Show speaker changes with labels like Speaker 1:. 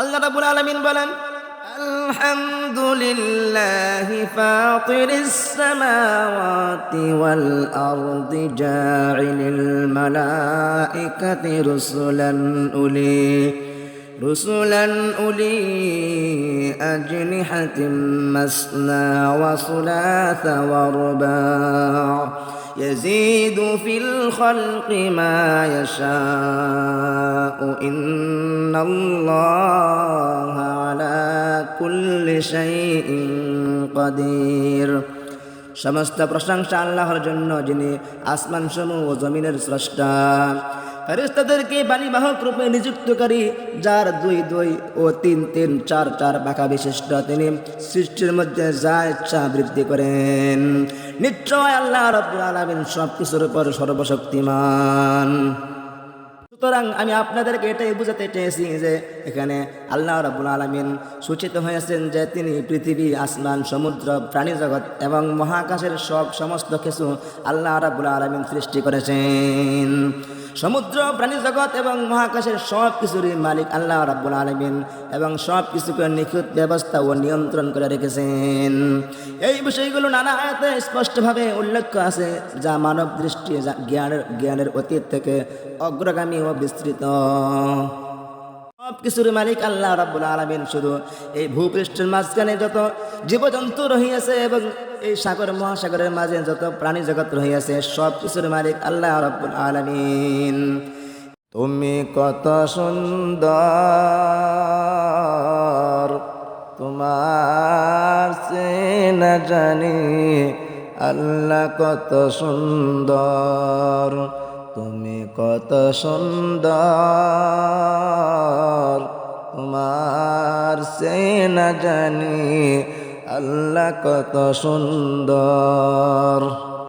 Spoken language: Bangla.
Speaker 1: আল্লাহ রাব্বুল আলামিন বলেন الحمد لله فاطر السماوات والأرض جاعل الملائكة رسلا أولي رسلا أولي أجنحة مثنى وثلاث ورباع يزيد في الخلق ما يشاء إن الله على كل شيء قدير সমস্ত প্রশংসা আল্লাহর জন্য যিনি আসমান সমূহ ও জমিনের স্রষ্টা ফেরেস্তাদেরকে বাণীবাহক রূপে নিযুক্তকারী যার দুই দুই ও তিন তিন চার চার বাঁকা বিশিষ্ট তিনি সৃষ্টির মধ্যে যা ইচ্ছা বৃদ্ধি করেন নিশ্চয় আল্লাহ রব্বুল আলামিন সব কিছুর উপর সর্বশক্তিমান সুতরাং আমি আপনাদেরকে এটাই বুঝাতে চেয়েছি যে এখানে আল্লাহ রাবুল আলমিন সূচিত হয়েছেন যে তিনি পৃথিবী, আসমান, সমুদ্র, প্রাণী জগৎ এবং মহাকাশের সব সমস্ত কিছু আল্লাহ রাবুল আলমিন সৃষ্টি করেছেন। সমুদ্র, প্রাণী জগৎ এবং মহাকাশের সব কিছুরই মালিক আল্লাহ রাব্বুল আলমিন এবং সব কিছুকে নিখুঁত ব্যবস্থা ও নিয়ন্ত্রণ করে রেখেছেন। এই বিষয়গুলো নানা আয়াতে স্পষ্টভাবে উল্লেখ আছে, যা মানব দৃষ্টি জ্ঞানের জ্ঞানের অতীত থেকে অগ্রগামী ও বিস্তৃত। সব কিছুর মালিক আল্লাহ রাব্বুল আলামিন শুধু। এই ভূপৃষ্ঠের মাঝখানে যত জীবজন্তু রহিয়াছে এবং এই সাগর, মহাসাগরের মাঝে যত প্রাণী জগৎ রহিয়াছে সব কিছুর মালিক আল্লাহ রাব্বুল আলামিন। তুমি কত সুন্দর, তোমার সে না জানি আল্লাহ কত সুন্দর। তুমি কত সুন্দর তোমার সে না জানি আল্লাহ কত সুন্দর।